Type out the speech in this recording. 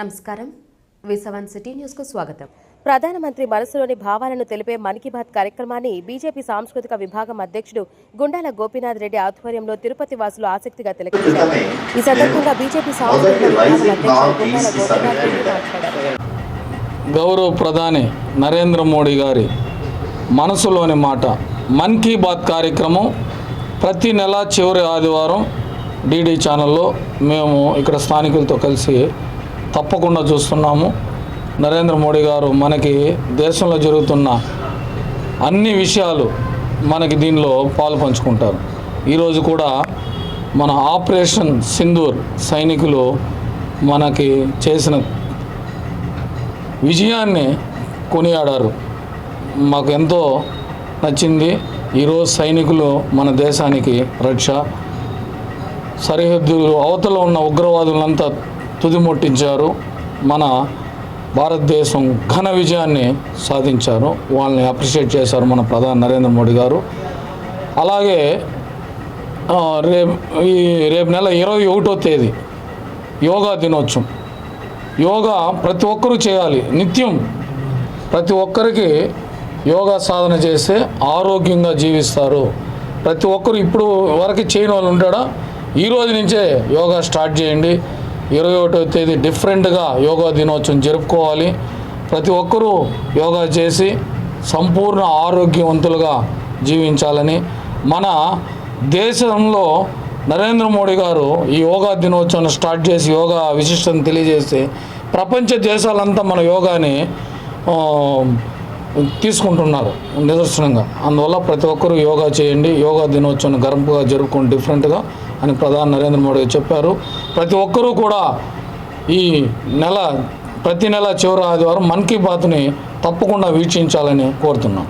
నమస్కారం. విసవన్ సిటీ న్యూస్కు స్వాగతం. ప్రధానమంత్రి మనసులోని భావాలను తెలిపే మన్ కీ బాత్ కార్యక్రమాన్ని బీజేపీ సాంస్కృతిక విభాగం అధ్యక్షుడు గుండాల గోపీనాథ్ రెడ్డి ఆధ్వర్యంలో తిరుపతి వాసులు ఆసక్తిగా తిలకించారు. ఈ సందర్భంగా బీజేపీ సాంస్కృతిక విభాగం గౌరవ ప్రధాని నరేంద్ర మోడీ గారి మనసులోని మాట మన్ కీ బాత్ కార్యక్రమం ప్రతి నెల చివరి ఆదివారం డిడి ఛానల్లో మేము ఇక్కడ స్థానికులతో కలిసి తప్పకుండా చూస్తున్నాము. నరేంద్ర మోడీ గారు మనకి దేశంలో జరుగుతున్న అన్ని విషయాలు మనకి దీనిలో పాలు పంచుకుంటారు. ఈరోజు కూడా మన ఆపరేషన్ సింధూర్ సైనికులు మనకి చేసిన విజయాన్ని కొనియాడారు. మాకు ఎంతో నచ్చింది. ఈరోజు సైనికులు మన దేశానికి రక్ష. సరిహద్దు అవతల ఉన్న ఉగ్రవాదులంతా తుదిమొట్టించారు మన భారతదేశం ఘన విజయాన్ని సాధించారు. వాళ్ళని అప్రిషియేట్ చేశారు మన ప్రధాని నరేంద్ర మోడీ గారు. అలాగే రేపు ఈ రేపు నెల ఇరవై ఒకటో తేదీ యోగా దినోత్సవం. యోగా ప్రతి ఒక్కరూ చేయాలి. నిత్యం ప్రతి ఒక్కరికి యోగా సాధన చేస్తే ఆరోగ్యంగా జీవిస్తారు. ప్రతి ఒక్కరు ఇప్పుడు వరకు చేయని వాళ్ళు ఉంటాడా? ఈ రోజు నుంచే యోగా స్టార్ట్ చేయండి. ఇరవై ఒకటో తేదీ డిఫరెంట్గా యోగా దినోత్సవం జరుపుకోవాలి. ప్రతి ఒక్కరూ యోగా చేసి సంపూర్ణ ఆరోగ్యవంతులుగా జీవించాలని మన దేశంలో నరేంద్ర మోడీ గారు ఈ యోగా దినోత్సవం స్టార్ట్ చేసి యోగా విశిష్టతను తెలియజేసి ప్రపంచ దేశాలంతా మన యోగాని తీసుకుంటున్నారు నిదర్శనంగా. అందువల్ల ప్రతి ఒక్కరూ యోగా చేయండి. యోగా దినోత్సవం గర్వంగా జరుపుకోండి డిఫరెంట్గా అని ప్రధాని నరేంద్ర మోడీ చెప్పారు. ప్రతి ఒక్కరూ కూడా ఈ నెల ప్రతి నెల చివరి ఆదివారం మన్ కీ బాత్ని తప్పకుండా వీక్షించాలని కోరుతున్నాం.